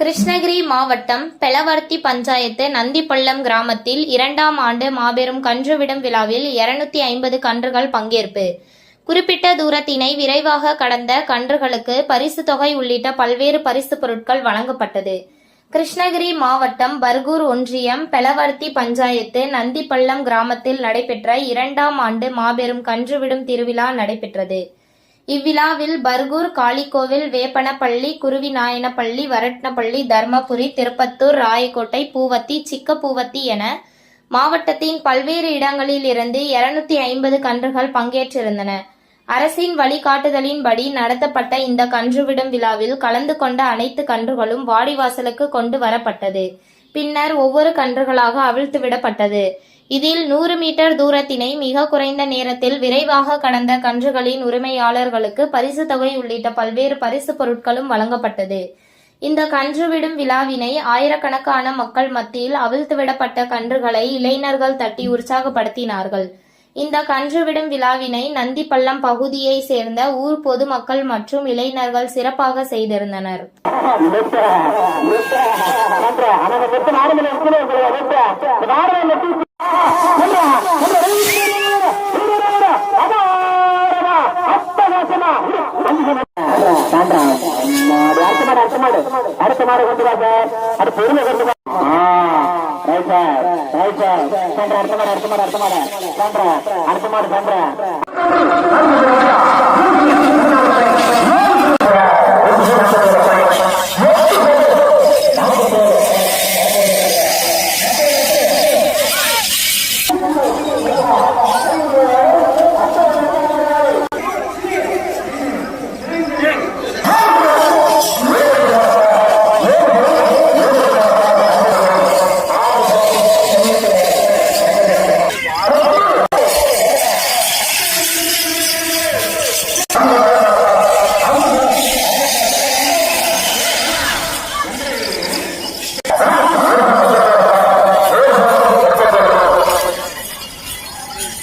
கிருஷ்ணகிரி மாவட்டம் பெலவர்த்தி பஞ்சாயத்து நந்திப்பள்ளம் கிராமத்தில் இரண்டாம் ஆண்டு மாபெரும் கன்றுவிடும் விழாவில் இருநூத்தி ஐம்பது கன்றுகள் பங்கேற்பு. குறிப்பிட்ட தூரத்தினை விரைவாக கடந்த கன்றுகளுக்கு பரிசு தொகை உள்ளிட்ட பல்வேறு பரிசு பொருட்கள் வழங்கப்பட்டது. கிருஷ்ணகிரி மாவட்டம் பர்கூர் ஒன்றியம் பெலவர்த்தி பஞ்சாயத்து நந்திப்பள்ளம் கிராமத்தில் நடைபெற்ற இரண்டாம் ஆண்டு மாபெரும் கன்றுவிடும் திருவிழா நடைபெற்றது. இவ்விழாவில் பர்கூர் காளிக்கோவில் வேப்பனப்பள்ளி குருவிநாயனப்பள்ளி வரட்னப்பள்ளி தர்மபுரி திருப்பத்தூர் ராயக்கோட்டை பூவத்தி சிக்கப்பூவத்தி என மாவட்டத்தின் பல்வேறு இடங்களில் இருந்து இருநூத்தி ஐம்பது கன்றுகள் பங்கேற்றிருந்தன. அரசின் வழிகாட்டுதலின்படி நடத்தப்பட்ட இந்த கன்றுவிடும் விழாவில் கலந்து கொண்ட அனைத்து கன்றுகளும் வாடிவாசலுக்கு கொண்டு வரப்பட்டது. பின்னர் ஒவ்வொரு கன்றுகளாக அவிழ்த்து விடப்பட்டது இதில் நூறு மீட்டர் தூரத்தினை மிக குறைந்த நேரத்தில் விரைவாக கடந்த கன்றுகளின் உரிமையாளர்களுக்கு பரிசு தொகை உள்ளிட்ட பல்வேறு பரிசு பொருட்களும் வழங்கப்பட்டது இந்த கன்று விடும் விழாவினை ஆயிரக்கணக்கான மக்கள் மத்தியில் அவிழ்த்துவிடப்பட்ட கன்றுகளை இளைஞர்கள் தட்டி உற்சாகப்படுத்தினார்கள் இந்த கன்று விடும் விழாவினை நந்திப்பள்ளம் பகுதியை சேர்ந்த ஊர் பொதுமக்கள் மற்றும் இளைஞர்கள் சிறப்பாக செய்திருந்தனர் அடுத்த மாடு அடுத்த மாடு அடுத்த மாடு கொண்டு வா அது பொருளை கொண்டு வா ரைட் சார் அடுத்த மாடு அடுத்த மாடு அடுத்த மாடு அடுத்த மாடு.